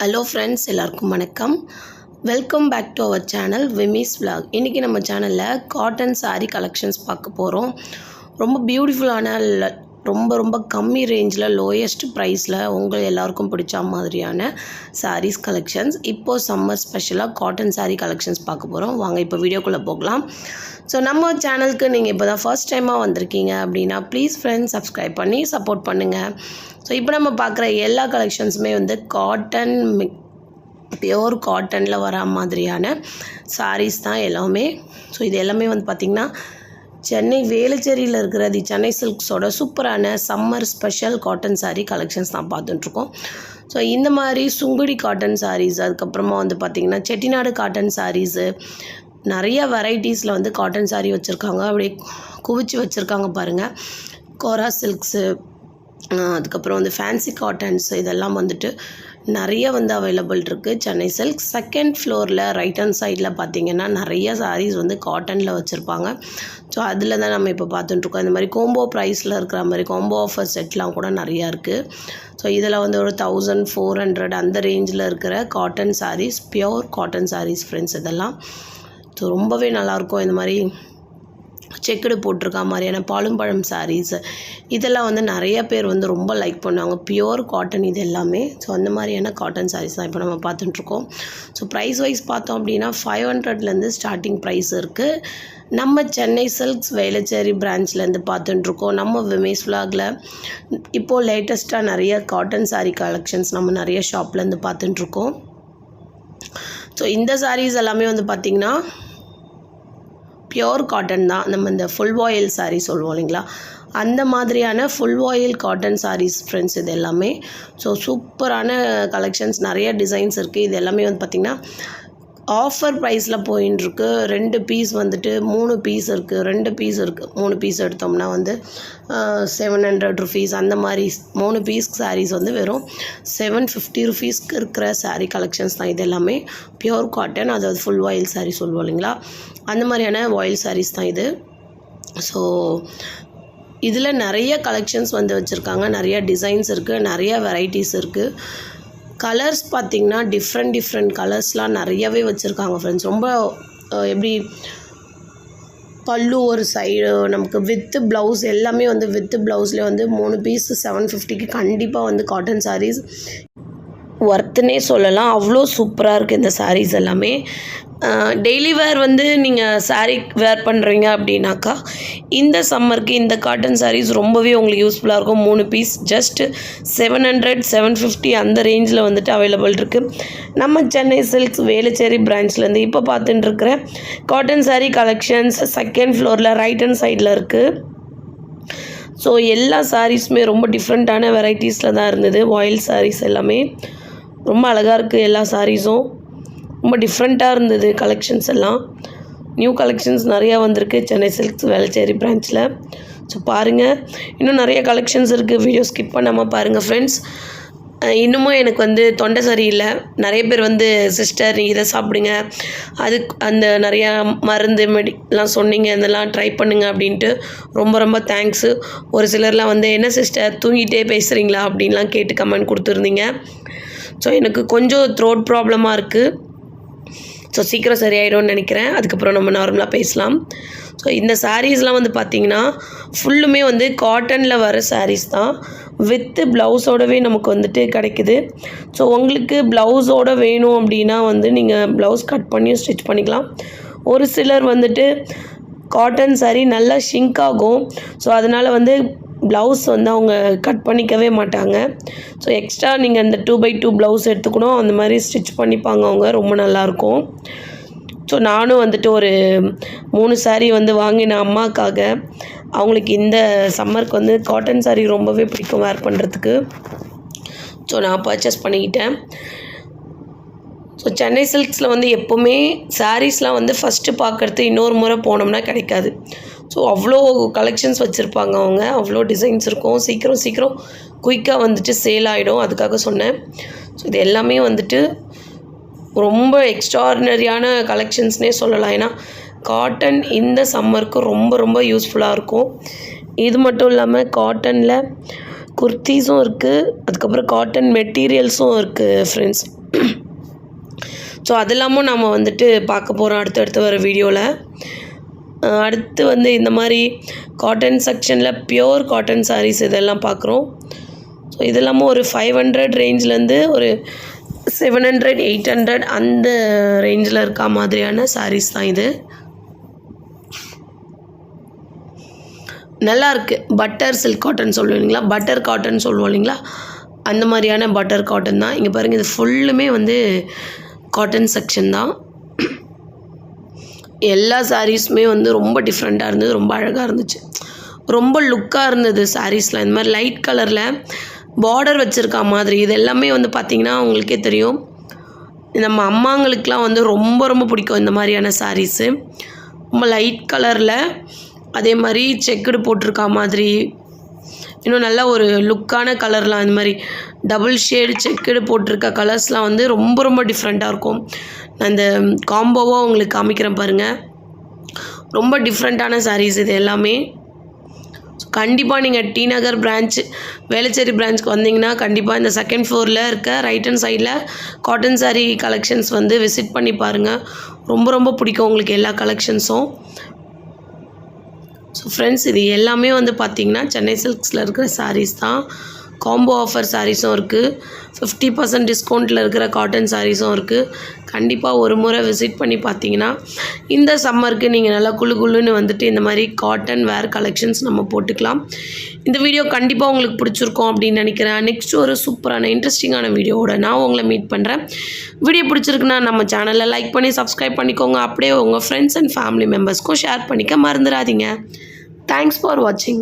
Hello friends எல்லாருக்கும் வணக்கம். Welcome back to our channel விமிஸ் vlog இன்றைக்கி நம்ம சேனலில் காட்டன் சாரீ கலெக்ஷன்ஸ் பார்க்க போகிறோம் ரொம்ப பியூட்டிஃபுல்லான ரொம்ப ரொம்ப கம்மி ரேஞ்சில் லோயஸ்ட் ப்ரைஸில் உங்கள் எல்லாருக்கும் பிடிச்ச மாதிரியான சாரீஸ் கலெக்ஷன்ஸ் இப்போது சம்மர் ஸ்பெஷலாக காட்டன் சாரீ கலெக்ஷன்ஸ் பார்க்க போகிறோம் வாங்க இப்போ வீடியோக்குள்ளே போகலாம். ஸோ நம்ம சேனலுக்கு நீங்கள் இப்போ தான் ஃபர்ஸ்ட் டைமாக வந்திருக்கீங்க அப்படின்னா ப்ளீஸ் ஃப்ரெண்ட்ஸ் சப்ஸ்கிரைப் பண்ணி சப்போர்ட் பண்ணுங்கள் ஸோ இப்போ நம்ம பார்க்குற எல்லா கலெக்ஷன்ஸுமே வந்து காட்டன் பியோர் காட்டனில் வரா மாதிரியான சாரீஸ் தான் எல்லாமே. ஸோ இது எல்லாமே வந்து பார்த்திங்கன்னா சென்னை வேலுச்சேரியில் இருக்கிற தி சென்னை சில்க்ஸோட சூப்பரான summer special cotton sari collections தான் பார்த்துட்ருக்கோம் ஸோ இந்த மாதிரி சுங்குடி காட்டன் சாரீஸ் அதுக்கப்புறமா வந்து பார்த்திங்கன்னா செட்டிநாடு காட்டன் சாரீஸு நிறைய வெரைட்டிஸில் வந்து காட்டன் சாரீ வச்சுருக்காங்க. அப்படியே குவிச்சு வச்சுருக்காங்க பாருங்கள் கோரா சில்க்ஸு அதுக்கப்புறம் வந்து ஃபேன்சி காட்டன்ஸ் இதெல்லாம் வந்துட்டு நிறைய வந்து அவைலபிள் இருக்குது சென்னை சில்க் செகண்ட் ஃப்ளோரில் ரைட் ஹேண்ட் சைடில் பார்த்தீங்கன்னா நிறைய சாரீஸ் வந்து காட்டனில் வச்சுருப்பாங்க. ஸோ அதில் தான் நம்ம இப்போ பார்த்துட்ருக்கோம் இந்த மாதிரி கோம்போ ப்ரைஸில் இருக்கிற மாதிரி கோம்போ ஆஃபர் செட்லாம் கூட நிறையா இருக்குது ஸோ இதில் வந்து ஒரு தௌசண்ட் ஃபோர் ஹண்ட்ரட் அந்த ரேஞ்சில் இருக்கிற cotton saris pure cotton saris friends இதெல்லாம். ஸோ ரொம்பவே நல்லாயிருக்கும் இந்த மாதிரி செக்குடு போட்டிருக்கா மாதிரியான பாலும்பழம் சாரீஸு இதெல்லாம் வந்து நிறைய பேர் வந்து ரொம்ப லைக் பண்ணுவாங்க. பியோர் காட்டன் இது எல்லாமே. ஸோ அந்த மாதிரியான காட்டன் சாரீஸ் தான் இப்போ நம்ம பார்த்துட்ருக்கோம் ஸோ ப்ரைஸ் வைஸ் பார்த்தோம் அப்படின்னா ஃபைவ் ஹண்ட்ரட்லேருந்து ஸ்டார்டிங் ப்ரைஸ் இருக்குது நம்ம சென்னை சில்க்ஸ் வேளச்சேரி பிரான்ச்லேருந்து பார்த்துட்டுருக்கோம். நம்ம விமேஸ் ஃப்ளாகில் இப்போது லேட்டஸ்ட்டாக நிறைய காட்டன் சாரீ கலெக்ஷன்ஸ் நம்ம நிறைய ஷாப்லேருந்து பார்த்துட்டுருக்கோம். ஸோ இந்த சாரீஸ் எல்லாமே வந்து பார்த்திங்கன்னா பியோர் காட்டன் தான். நம்ம இந்த ஃபுல் வாயில் சாரீ சொல்லுவோம் இல்லைங்களா? அந்த மாதிரியான ஃபுல் வாயில் காட்டன் சாரீஸ் ஃப்ரெண்ட்ஸ் இது எல்லாமே. ஸோ சூப்பரான கலெக்ஷன்ஸ் நிறைய டிசைன்ஸ் இருக்குது இது எல்லாமே வந்து பார்த்திங்கன்னா ஆஃபர் ப்ரைஸில் போயின்ட்டுருக்கு ரெண்டு பீஸ் வந்துட்டு மூணு பீஸ் இருக்குது ரெண்டு பீஸ் இருக்குது மூணு பீஸ் எடுத்தோம்னா வந்து செவன் ஹண்ட்ரட் ருபீஸ் அந்த மாதிரி மூணு பீஸ் சாரீஸ் வந்து வெறும் செவன் ஃபிஃப்டி ருபீஸ்க்கு இருக்கிற சாரீ கலெக்ஷன்ஸ் தான். இது எல்லாமே பியூர் காட்டன் அதாவது ஃபுல் வாயில் சாரீ சொல்லுவோம் இல்லைங்களா? அந்த மாதிரியான வாயில் சாரீஸ் தான் இது. ஸோ இதில் நிறைய கலெக்ஷன்ஸ் வந்து வச்சுருக்காங்க. நிறைய டிசைன்ஸ் இருக்குது நிறைய வெரைட்டிஸ் இருக்குது கலர்ஸ் பார்த்திங்கன்னா டிஃப்ரெண்ட் டிஃப்ரெண்ட் கலர்ஸ்லாம் நிறையவே வச்சுருக்காங்க ஃப்ரெண்ட்ஸ் ரொம்ப எப்படி பல்லு ஒரு சைடு நமக்கு வித்து ப்ளவுஸ் எல்லாமே வந்து வித்து ப்ளவுஸ்லேயே வந்து மூணு பீஸ் செவன் ஃபிஃப்டிக்கு கண்டிப்பாக வந்து காட்டன் சாரீஸ் ஒர்த்துனே சொல்லலாம். அவ்வளோ சூப்பராக இருக்குது இந்த சாரீஸ் எல்லாமே. டெய்லி வேர் வந்து நீங்கள் சாரீ வேர் பண்ணுறீங்க அப்படின்னாக்கா இந்த சம்மருக்கு இந்த காட்டன் சாரீஸ் ரொம்பவே உங்களுக்கு யூஸ்ஃபுல்லாக இருக்கும். மூணு piece just seven hundred seven fifty அந்த ரேஞ்சில் வந்துட்டு அவைலபிள் இருக்குது நம்ம சென்னை சில்க்ஸ் வேலுச்சேரி பிரான்ச்லேருந்து இப்போ பார்த்துட்டு இருக்கிற காட்டன் சாரீ கலெக்ஷன்ஸ் செகண்ட் ஃப்ளோரில் ரைட் ஹேண்ட் சைடில் இருக்குது ஸோ எல்லா சாரீஸுமே ரொம்ப டிஃப்ரெண்ட்டான வெரைட்டிஸில் தான் இருந்தது. வாயில் சாரீஸ் எல்லாமே. ரொம்ப அழகாக இருக்குது எல்லா சாரீஸும் ரொம்ப டிஃப்ரெண்ட்டாக இருந்தது கலெக்ஷன்ஸ் எல்லாம். நியூ கலெக்ஷன்ஸ் நிறையா வந்திருக்கு சென்னை சில்க்ஸ் வேளச்சேரி பிரான்ச்சில் ஸோ பாருங்கள் இன்னும் நிறைய கலெக்ஷன்ஸ் இருக்குது வீடியோ ஸ்கிப் பண்ணாமல் பாருங்கள் ஃப்ரெண்ட்ஸ் இன்னமும் எனக்கு வந்து தொண்டை சரியில்லை நிறைய பேர் வந்து சிஸ்டர் நீங்கள் இதை சாப்பிடுங்க. அதுக்கு அந்த நிறையா மருந்து மெடிலாம் சொன்னீங்க. இதெல்லாம் ட்ரை பண்ணுங்க அப்படின்ட்டு ரொம்ப ரொம்ப தேங்க்ஸு ஒரு சிலர்லாம் வந்து என்ன சிஸ்டர் தூங்கிட்டே பேசுகிறீங்களா அப்படின்லாம் கேட்டு கமெண்ட் கொடுத்துருந்தீங்க. ஸோ எனக்கு கொஞ்சம் த்ரோட் ப்ராப்ளமாக இருக்குது ஸோ சீக்கிரம் சரியாயிடும்னு நினைக்கிறேன். அதுக்கப்புறம் நம்ம நார்மலாக பேசலாம். ஸோ இந்த சாரீஸ்லாம் வந்து பார்த்திங்கன்னா ஃபுல்லுமே வந்து காட்டனில் வர சாரீஸ் தான். வித்து ப்ளவுஸோடவே நமக்கு வந்துட்டு கிடைக்குது. ஸோ உங்களுக்கு ப்ளவுஸோட வேணும் அப்படின்னா வந்து நீங்கள் ப்ளவுஸ் கட் பண்ணியும் ஸ்டிச் பண்ணிக்கலாம். ஒரு சிலர் வந்துட்டு காட்டன் சாரீ நல்லா ஷிங்க் ஆகும். ஸோ அதனால் வந்து ப்ளவுஸ் வந்து அவங்க கட் பண்ணிக்கவே மாட்டாங்க. ஸோ எக்ஸ்ட்ரா நீங்கள் அந்த டூ பை டூ ப்ளவுஸ் எடுத்துக்கணும். அந்த மாதிரி ஸ்டிச் பண்ணிப்பாங்க அவங்க. ரொம்ப நல்லாயிருக்கும். ஸோ நானும் வந்துட்டு ஒரு மூணு சாரீ வந்து வாங்கினேன் அம்மாக்காக. அவங்களுக்கு இந்த சம்மருக்கு வந்து காட்டன் சாரீ ரொம்பவே பிடிக்கும் வேர் பண்ணுறதுக்கு ஸோ நான் பர்ச்சேஸ் பண்ணிக்கிட்டேன். ஸோ சென்னை சில்க்ஸில் வந்து எப்போவுமே சாரீஸ்லாம் வந்து ஃபஸ்ட்டு பார்க்குறது இன்னொரு முறை போனோம்னா கிடைக்காது. ஸோ அவ்வளோ கலெக்ஷன்ஸ் வச்சுருப்பாங்க அவங்க. அவ்வளோ டிசைன்ஸ் இருக்கும். சீக்கிரம் சீக்கிரம் குயிக்காக வந்துட்டு சேல் ஆகிடும் அதுக்காக சொன்னேன். ஸோ இது எல்லாமே வந்துட்டு ரொம்ப எக்ஸ்ட்ராடினரியான கலெக்ஷன்ஸ்னே சொல்லலாம். ஏன்னா காட்டன் இந்த சம்மருக்கு ரொம்ப ரொம்ப யூஸ்ஃபுல்லாக இருக்கும். இது மட்டும் இல்லாமல் காட்டனில் குர்த்திஸும் இருக்குது அதுக்கப்புறம் காட்டன் மெட்டீரியல்ஸும் இருக்குது ஃப்ரெண்ட்ஸ் ஸோ அது இல்லாமல் நம்ம வந்துட்டு பார்க்க போகிறோம் அடுத்தடுத்து வர வீடியோவில் அடுத்து வந்து இந்த மாதிரி காட்டன் செக்ஷனில் பியோர் காட்டன் சாரீஸ் இதெல்லாம் பார்க்குறோம். ஸோ இதெல்லாமும் ஒரு ஃபைவ் ஹண்ட்ரட் ரேஞ்சிலேருந்து ஒரு செவன் ஹண்ட்ரட் எயிட் ஹண்ட்ரட் அந்த ரேஞ்சில் இருக்கா மாதிரியான சாரீஸ் தான் இது. நல்லா இருக்குது பட்டர் சில்க் காட்டன் சொல்லுவோம் இல்லைங்களா? பட்டர் காட்டன் சொல்லுவோம் இல்லைங்களா? அந்த மாதிரியான பட்டர் காட்டன் தான். இங்கே பாருங்கள் இது ஃபுல்லுமே வந்து காட்டன் செக்ஷன் தான். எல்லா சாரீஸுமே வந்து ரொம்ப டிஃப்ரெண்ட்டாக இருந்தது ரொம்ப அழகாக இருந்துச்சு. ரொம்ப லுக்காக இருந்தது சாரீஸ்லாம் இந்த மாதிரி லைட் கலரில் பார்டர் வச்சுருக்கா மாதிரி இது எல்லாமே வந்து பார்த்திங்கன்னா உங்களுக்கே தெரியும். நம்ம அம்மாங்களுக்கெலாம் வந்து ரொம்ப ரொம்ப பிடிக்கும் இந்த மாதிரியான சாரீஸு ரொம்ப லைட் கலரில் அதே மாதிரி செக்குடு போட்டிருக்கா மாதிரி இன்னும் நல்ல ஒரு லுக்கான கலர்லாம் இந்த மாதிரி டபுள் ஷேடு செக்குடு போட்டிருக்க கலர்ஸ்லாம் வந்து ரொம்ப ரொம்ப டிஃப்ரெண்ட்டாக இருக்கும். நான் இந்த காம்போவாக உங்களுக்கு காமிக்கிறேன் பாருங்கள் ரொம்ப டிஃப்ரெண்ட்டான சாரீஸ் இது எல்லாமே. கண்டிப்பாக நீங்கள் டி நகர் பிரான்ச் வேளச்சேரி பிரான்ச்சுக்கு வந்தீங்கன்னா கண்டிப்பாக இந்த செகண்ட் ஃப்ளோரில் இருக்க ரைட் ஹேண்ட் சைடில் காட்டன் சாரீ கலெக்ஷன்ஸ் வந்து விசிட் பண்ணி பாருங்கள் ரொம்ப ரொம்ப பிடிக்கும் உங்களுக்கு எல்லா கலெக்ஷன்ஸும் ஸோ ஃப்ரெண்ட்ஸ் இது எல்லாமே வந்து பார்த்திங்கன்னா சென்னை சில்க்ஸில் இருக்கிற சாரீஸ் தான். காம்போ ஆஃபர் சாரீஸும் இருக்குது ஃபிஃப்டி பர்சன்ட் டிஸ்கவுண்ட்டில் இருக்கிற காட்டன் சாரீஸும் இருக்குது கண்டிப்பாக ஒரு முறை விசிட் பண்ணி பார்த்தீங்கன்னா இந்த சம்மருக்கு நீங்கள் நல்லா குளு குளுன்னு வந்துட்டு இந்த மாதிரி காட்டன் வேர் கலெக்ஷன்ஸ் நம்ம போட்டுக்கலாம். இந்த வீடியோ கண்டிப்பாக உங்களுக்கு பிடிச்சிருக்கும் அப்படின்னு நினைக்கிறேன். நெக்ஸ்ட் ஒரு சூப்பரான இன்ட்ரெஸ்டிங்கான வீடியோவோட நான் உங்களை மீட் பண்ணுறேன் வீடியோ பிடிச்சிருக்குன்னா நம்ம சேனலை லைக் பண்ணி சப்ஸ்கிரைப் பண்ணிக்கோங்க. அப்படியே உங்கள் ஃப்ரெண்ட்ஸ் அண்ட் ஃபேமிலி மெம்பர்ஸ்க்கும் ஷேர் பண்ணிக்க மறந்துடாதீங்க. தேங்க்ஸ் ஃபார் வாட்சிங்